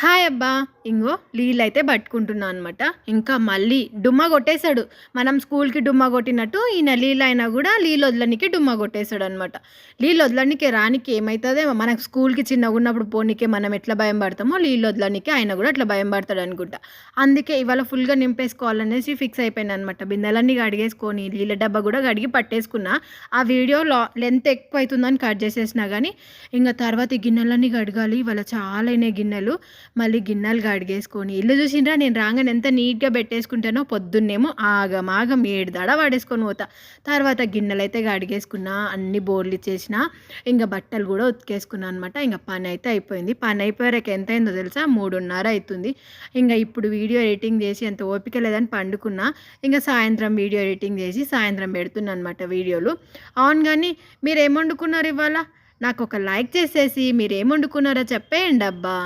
Hi అబ్బా. ఇంగో నీళ్ళు అయితే పట్టుకుంటున్నా అనమాట ఇంకా మళ్ళీ డుమ్మ కొట్టేశాడు. మనం స్కూల్కి డుమ్మా కొట్టినట్టు ఈయన నీళ్ళు అయినా కూడా నీళ్ళు వదలనికి డుమ్మా కొట్టేశాడు అనమాట నీళ్ళు వదలనికి రానికి ఏమవుతుందో మనకు స్కూల్కి చిన్నగా ఉన్నప్పుడు పోనీకే మనం ఎట్లా భయం పడతామో నీళ్ళు వదలనికి ఆయన కూడా అట్లా భయం పడతాడు అనుకుంటా. అందుకే ఇవాళ ఫుల్గా నింపేసుకోవాలనేసి ఫిక్స్ అయిపోయింది అనమాట బిందెలన్నీ కడిగేసుకొని నీళ్ళ డబ్బా కూడా కడిగి పట్టేసుకున్నా. ఆ వీడియో లెంత్ ఎక్కువ అవుతుందని కట్ చేసేసినా కానీ ఇంకా తర్వాత ఈ గిన్నెలన్నీ కడగాలి. ఇవాళ చాలా అయినాయి గిన్నెలు. మళ్ళీ గిన్నెలు కడిగేసుకొని. ఇల్లు చూసిండ్రా నేను రాగానే ఎంత నీట్గా పెట్టేసుకుంటానో పొద్దున్నేమో ఆగం ఆగం ఏడు దడ పడేసుకొని పోతా. తర్వాత గిన్నెలు అయితే కడిగేసుకున్నా అన్ని బోర్లు ఇచ్చేసిన. ఇంకా బట్టలు కూడా ఉతికేసుకున్నా అనమాట ఇంకా పని అయితే అయిపోయింది. పని అయిపోయాక ఎంత అయిందో తెలుసా? మూడున్నర అవుతుంది ఇంకా ఇప్పుడు వీడియో ఎడిటింగ్ చేసి ఎంత ఓపిక లేదని పండుకున్నా. ఇంకా సాయంత్రం వీడియో ఎడిటింగ్ చేసి సాయంత్రం పెడుతున్నా అనమాట వీడియోలు. అవును కానీ మీరు ఏం వండుకున్నారు ఇవాళ? నాకు ఒక లైక్ చేసేసి మీరు ఏం వండుకున్నారో చెప్పేయండి అబ్బా